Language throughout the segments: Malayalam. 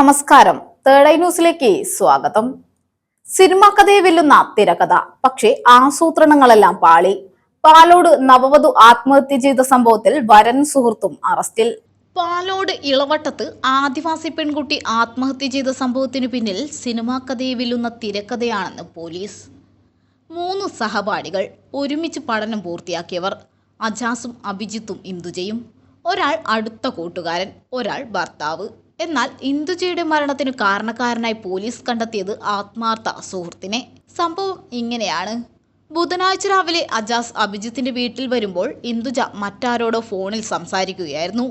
നമസ്കാരം. തേർഡ് ഐ ന്യൂസിലേക്ക് സ്വാഗതം. സിനിമാ കഥയെ വെല്ലുന്ന തിരക്കഥ. പക്ഷേ ആസൂത്രണങ്ങളെല്ലാം പാളി. പാലോട് നവവധു ആത്മഹത്യ ചെയ്ത സംഭവത്തിൽ വരൻ സുഹൃത്തും അറസ്റ്റിൽ. പാലോട് ഇളവട്ടത്ത് ആദിവാസി പെൺകുട്ടി ആത്മഹത്യ ചെയ്ത സംഭവത്തിനു പിന്നിൽ സിനിമാ കഥയെ വെല്ലുന്ന തിരക്കഥയാണെന്ന് പോലീസ്. മൂന്ന് സഹപാഠികൾ ഒരുമിച്ച് പഠനം പൂർത്തിയാക്കിയവർ. അജാസും അഭിജിത്തും ഇന്ദുജയും. ഒരാൾ അടുത്ത കൂട്ടുകാരൻ ഒരാൾ ഭർത്താവ്. എന്നാൽ ഇന്ദുജിയുടെ മരണത്തിന് കാരണക്കാരനായി പോലീസ് കണ്ടെത്തിയത് ആത്മാർത്ഥ സുഹൃത്തിനെ. സംഭവം ഇങ്ങനെയാണ്. ബുധനാഴ്ച രാവിലെ അജാസ് അഭിജിത്തിന്റെ വീട്ടിൽ വരുമ്പോൾ ഇന്ദുജ മറ്റാരോടോ ഫോണിൽ സംസാരിക്കുകയായിരുന്നു.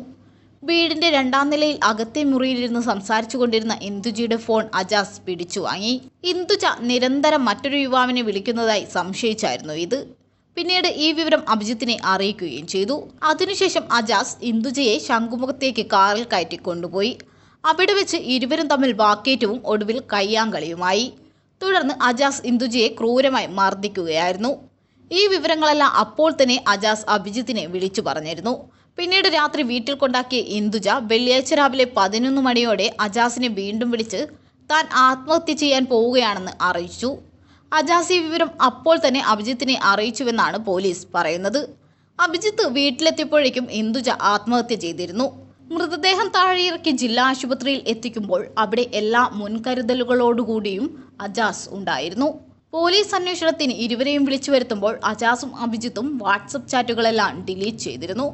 വീടിന്റെ രണ്ടാം നിലയിൽ അകത്തെ മുറിയിലിരുന്ന് സംസാരിച്ചു കൊണ്ടിരുന്ന ഇന്ദുജിയുടെ ഫോൺ അജാസ് പിടിച്ചു വാങ്ങി. ഇന്ദുജ നിരന്തരം മറ്റൊരു യുവാവിനെ വിളിക്കുന്നതായി സംശയിച്ചായിരുന്നു ഇത്. പിന്നീട് ഈ വിവരം അഭിജിത്തിനെ അറിയിക്കുകയും ചെയ്തു. അതിനുശേഷം അജാസ് ഇന്ദുജയെ ശംഖുമുഖത്തേക്ക് കാറിൽ കയറ്റി കൊണ്ടുപോയി അവിടെ വെച്ച് ഇരുവരും തമ്മിൽ വാക്കേറ്റവും ഒടുവിൽ കയ്യാങ്കളിയുമായി. തുടർന്ന് അജാസ് ഇന്ദുജിയെ ക്രൂരമായി മർദ്ദിക്കുകയായിരുന്നു. ഈ വിവരങ്ങളെല്ലാം അപ്പോൾ തന്നെ അജാസ് അഭിജിത്തിനെ വിളിച്ചു പറഞ്ഞിരുന്നു. പിന്നീട് രാത്രി വീട്ടിൽ കൊണ്ടാക്കിയ ഇന്ദുജ വെള്ളിയാഴ്ച രാവിലെ പതിനൊന്ന് മണിയോടെ അജാസിനെ വീണ്ടും വിളിച്ച് താൻ ആത്മഹത്യ ചെയ്യാൻ പോവുകയാണെന്ന് അറിയിച്ചു. അജാസ് ഈ വിവരം അപ്പോൾ തന്നെ അഭിജിത്തിനെ അറിയിച്ചുവെന്നാണ് പോലീസ് പറയുന്നത്. അഭിജിത്ത് വീട്ടിലെത്തിയപ്പോഴേക്കും ഇന്ദുജ ആത്മഹത്യ ചെയ്തിരുന്നു. മൃതദേഹം താഴെയിറക്കി ജില്ലാ ആശുപത്രിയിൽ എത്തിക്കുമ്പോൾ അവിടെ എല്ലാ മുൻകരുതലുകളോടുകൂടിയും അജാസ് ഉണ്ടായിരുന്നു. പോലീസ് അന്വേഷണത്തിന് ഇരുവരെയും വിളിച്ചു വരുത്തുമ്പോൾ അജാസും അഭിജിത്തും വാട്സപ്പ് ചാറ്റുകളെല്ലാം ഡിലീറ്റ് ചെയ്തിരുന്നു.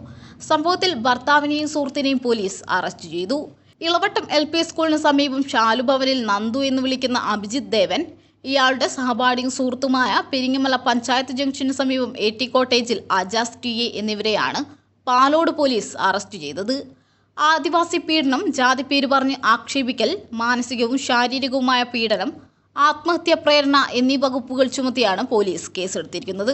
സംഭവത്തിൽ ഭർത്താവിനെയും സുഹൃത്തിനെയും പോലീസ് അറസ്റ്റ് ചെയ്തു. ഇളവട്ടം എൽ പി സ്കൂളിന് സമീപം ഷാലുഭവനിൽ നന്ദു എന്ന് വിളിക്കുന്ന അഭിജിത് ദേവൻ ഇയാളുടെ സഹപാഠിയും സുഹൃത്തുമായ പെരിങ്ങമല പഞ്ചായത്ത് ജംഗ്ഷന് സമീപം എ ടി കോട്ടേജിൽ അജാസ് ടി എ എന്നിവരെയാണ് പാലോട് പോലീസ് അറസ്റ്റ് ചെയ്തത്. ആദിവാസി പീഡനം ജാതിപ്പേര് പറഞ്ഞ് ആക്ഷേപിക്കൽ മാനസികവും ശാരീരികവുമായ പീഡനം ആത്മഹത്യാ പ്രേരണ എന്നീ വകുപ്പുകൾ ചുമത്തിയാണ് പോലീസ് കേസെടുത്തിരിക്കുന്നത്.